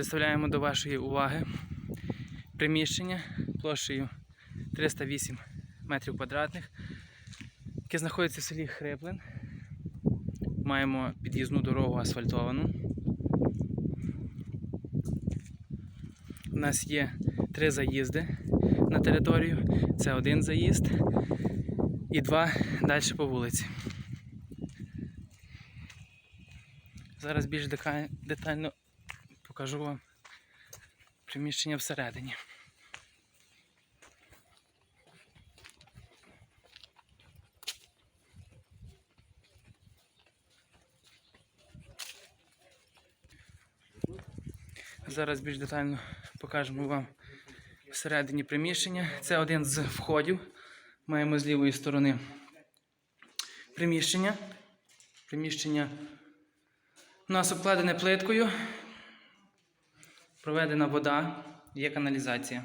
Представляємо до вашої уваги приміщення площею 308 метрів квадратних, яке знаходиться в селі Хриплин. Маємо під'їзну дорогу асфальтовану. У нас є три заїзди на територію. Це один заїзд і два далі по вулиці. Зараз більш детально покажу вам приміщення всередині. Зараз більш детально покажемо вам всередині приміщення. Це один з входів. Маємо з лівої сторони приміщення. Приміщення у нас обкладене плиткою, проведена вода, є каналізація.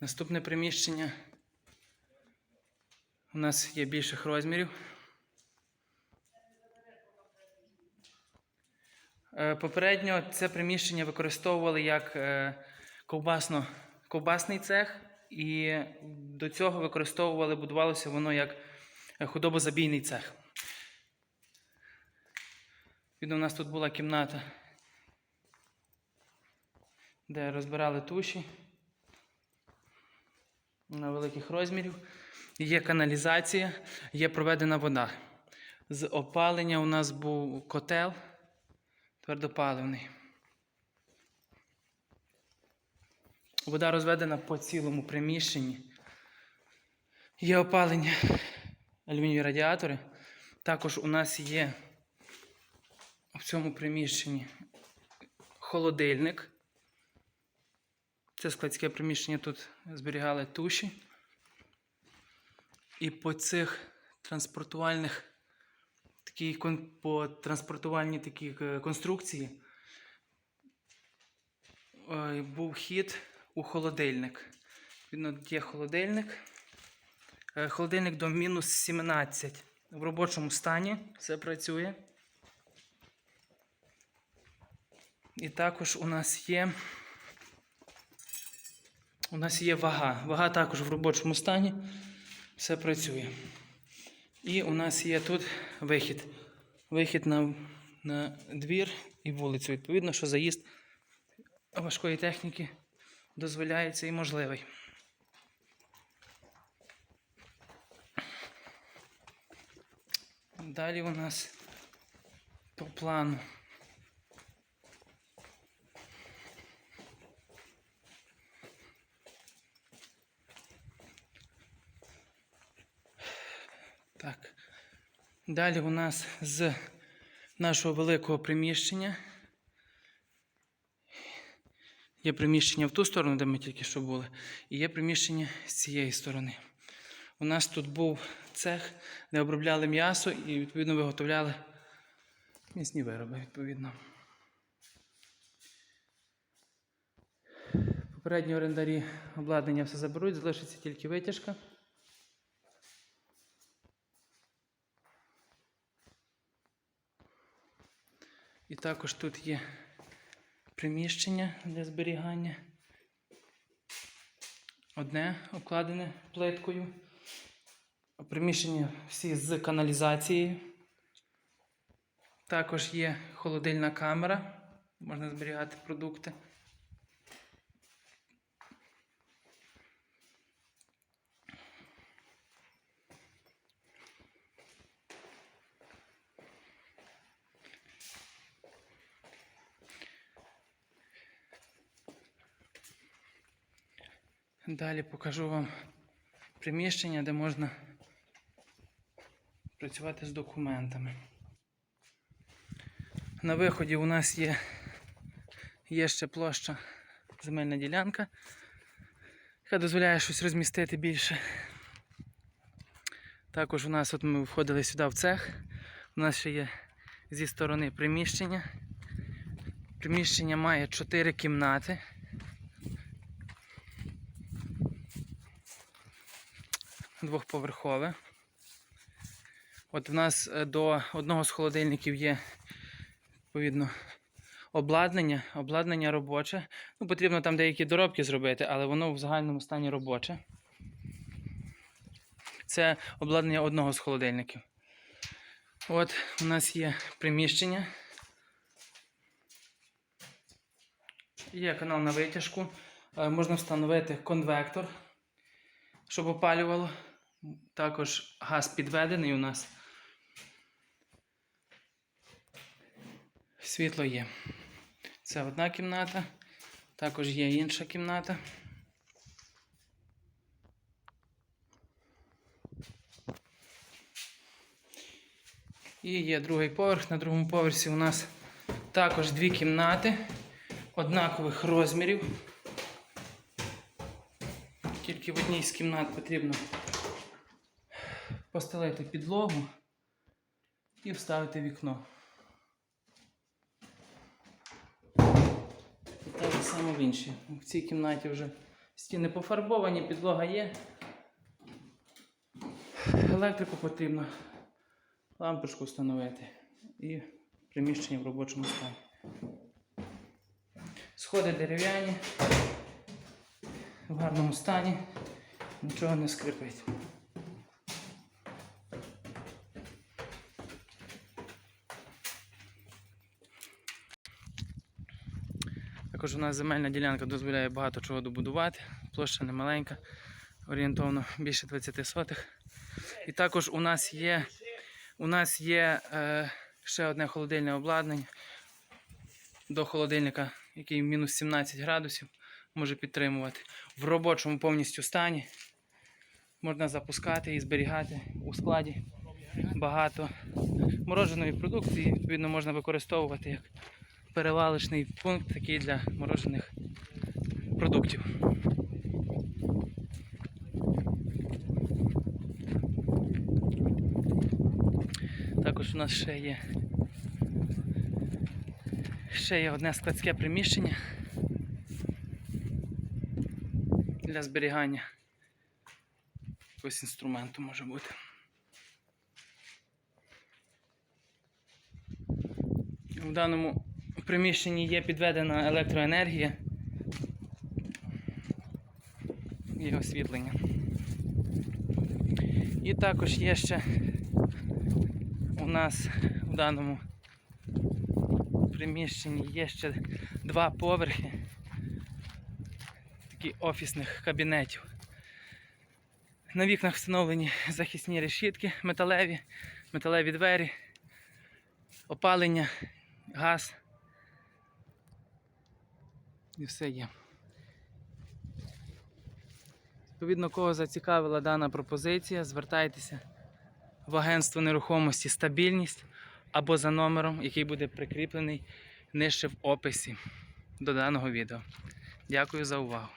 Наступне приміщення у нас є більших розмірів. Е, Попередньо це приміщення використовували як е, ковбасно, ковбасний цех, і до цього використовували, будувалося воно як е, худобозабійний цех. Відно, у нас тут була кімната, де розбирали туші на великих розмірів. Є каналізація, є проведена вода. З опалення у нас був котел твердопаливний. Вода розведена по цілому приміщенні. Є опалення алюмінієві радіатори. Також у нас є в цьому приміщенні холодильник. Це складське приміщення, тут зберігали туші. І по цих транспортувальних такій кон- по транспортувальній такій е, конструкції е, був хід у холодильник. Відно, є холодильник. Е, Холодильник до мінус 17 в робочому стані. Все працює. І також у нас є. У нас є вага. Вага також в робочому стані. Все працює. І у нас є тут вихід. Вихід на, на двір і вулицю. Відповідно, що заїзд важкої техніки дозволяється і можливий. Далі у нас по плану. Так. Далі у нас з нашого великого приміщення. Є приміщення в ту сторону, де ми тільки що були, і є приміщення з цієї сторони. У нас тут був цех, де обробляли м'ясо і відповідно виготовляли м'ясні вироби, відповідно. Попередні орендарі обладнання все заберуть, залишиться тільки витяжка. І також тут є приміщення для зберігання. Одне обкладене плиткою. Приміщення всі з каналізацією. Також є холодильна камера, можна зберігати продукти. Далі покажу вам приміщення, де можна працювати з документами. На виході у нас є, є ще площа земельна ділянка, яка дозволяє щось розмістити більше. Також у нас от ми входили сюди в цех. У нас ще є зі сторони приміщення. Приміщення має 4 кімнати. Двохповерхове. От в нас е, до одного з холодильників є, відповідно, обладнання, обладнання робоче. Ну, потрібно там деякі доробки зробити, але воно в загальному стані робоче. Це обладнання одного з холодильників. От у нас є приміщення. Є канал на витяжку. Е, Можна встановити конвектор, щоб опалювало. Також газ підведений у нас. Світло є. Це одна кімната. Також є інша кімната. І є другий поверх. На другому поверсі у нас також дві кімнати однакових розмірів. Тільки в одній з кімнат потрібно постелити підлогу і вставити вікно. І так само в іншій. В цій кімнаті вже стіни пофарбовані, підлога є. Електрику потрібно лампочку встановити і приміщення в робочому стані. Сходи дерев'яні, в гарному стані, нічого не скрипить. Також у нас земельна ділянка дозволяє багато чого добудувати. Площа немаленька, орієнтовно більше 20 сотих. І також у нас є, у нас є е, ще одне холодильне обладнання до холодильника, який мінус 17 градусів може підтримувати. В робочому повністю стані можна запускати і зберігати у складі багато мороженої продукції. Відповідно, можна використовувати як перевалочний пункт такий для морожених продуктів. Також у нас ще є ще є одне складське приміщення для зберігання якогось інструменту може бути. В даному приміщенні є підведена електроенергія і освітлення. І також є ще у нас в даному приміщенні є ще два поверхи таких офісних кабінетів. На вікнах встановлені захисні решітки металеві, металеві двері, опалення, газ. І все є. Відповідно, кого зацікавила дана пропозиція, звертайтеся в агентство нерухомості стабільність або за номером, який буде прикріплений нижче в описі до даного відео. Дякую за увагу.